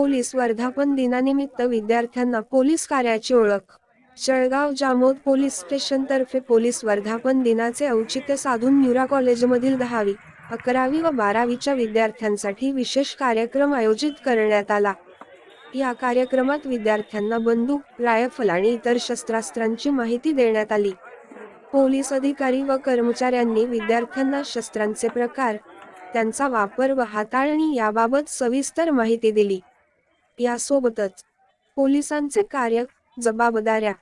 Police वर्धापन दिनानिमित्त विद्यार्थ्यांना पोलीस कार्याची ओळख. जळगाव जामोद पोलीस स्टेशन तर्फे पोलीस वर्धापन दिनाचे औचित्य साधून न्यूरा कॉलेजमधील दहावी अकरावी व बारावीच्या विद्यार्थ्यांसाठी विशेष कार्यक्रम आयोजित करण्यात आला. या कार्यक्रमात विद्यार्थ्यांना बंदूक रायफल आणि इतर शस्त्रास्त्रांची माहिती देण्यात आली. पोलीस अधिकारी व कर्मचाऱ्यांनी विद्यार्थ्यांना शस्त्रांचे प्रकार त्यांचा वापर व हाताळणी याबाबत सविस्तर माहिती दिली. यासोबतच पोलिसांचे कार्य जबाबदाऱ्या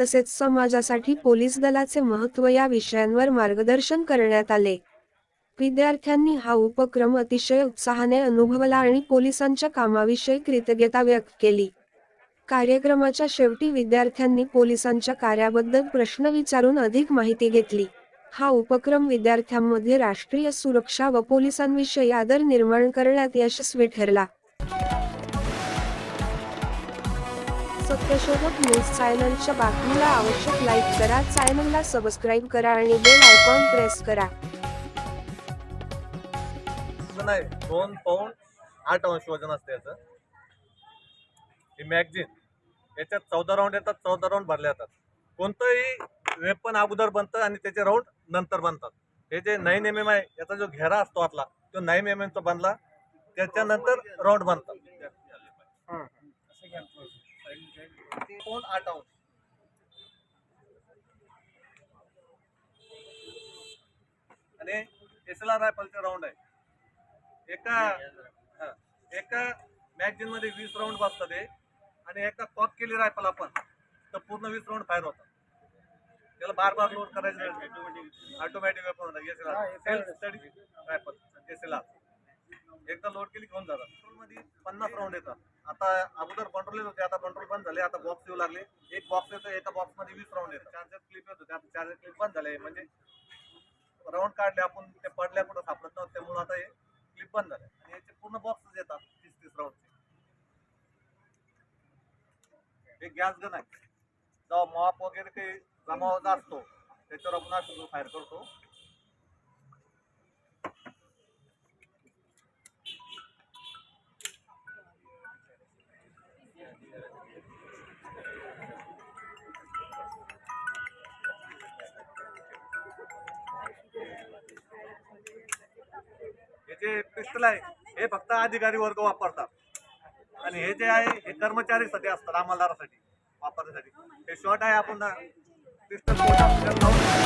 तसेच समाजासाठी पोलीस दलाचे महत्त्व या विषयांवर मार्गदर्शन करण्यात आले. विद्यार्थ्यांनी हा उपक्रम अतिशय उत्साहाने अनुभवला आणि पोलिसांच्या कामाविषयी कृतज्ञता व्यक्त केली. कार्यक्रमाच्या शेवटी विद्यार्थ्यांनी पोलिसांच्या कार्याबद्दल प्रश्न विचारून अधिक माहिती घेतली. हा उपक्रम विद्यार्थ्यांमध्ये राष्ट्रीय सुरक्षा व पोलिसांविषयी आदर निर्माण करण्यात यशस्वी ठरला. सत्यशोधक न्यूज चॅनलच्या बातमीला आवश्यक लाईक करा चॅनलला सबस्क्राईब करा आणि बेल आयकॉन प्रेस करा. नाही दोन पाऊंड आठ अंश वजन असते याचं. ही मॅगझिन याच्यात चौदा राऊंड येतात चौदा राऊंड भरले जातात. कोणतंही वेपन अगोदर बनतं आणि त्याचे राऊंड नंतर बनतात. हे जे नाईन एम एम आहे याचा जो घेरा असतो आतला तो नाईन एम एमचा बनला त्याच्यानंतर राऊंड बनतात. पाऊंड आठ अंश आणि एस एल आर रायफलचे राऊंड आहे. एका एका मॅगझिनमध्ये वीस राऊंड बसतात ते आणि एका कॉक केली रायफल आपण तर पूर्ण वीस राऊंड फायर होतात. त्याला बार बार लोड करायचं automatic weapon self study rifle S L R एकदा लोड केली घेऊन जातात पेट्रोलमध्ये पन्नास राऊंड येतात. आता अगोदर कंट्रोल होते आता कंट्रोल बंद झाले आता बॉक्स येऊ लागले. एक बॉक्स येतो एका बॉक्समध्ये वीस राऊंड येतात. चार्जर क्लिप येत होते आता चार्जर क्लिप बंद झाले म्हणजे राऊंड काढले आपण ते पडल्या कुठं सापडत नव्हतं त्यामुळे आता हे क्लिप बंद झाले आणि याचे पूर्ण बॉक्स येतात तीस तीस राऊंडचे एक गॅस गन आहे. जेव्हा मॉप वगैरे काही जमावत असतो त्याच्यावर आपण फायर करतो. जे पिस्टल आहे हे फक्त अधिकारी वर्ग वापरतात. आणि हे जे आहे हे कर्मचारीसाठी असतात अंमलदारासाठी वापरण्यासाठी. हे शॉर्ट आहे आपण पिस्टल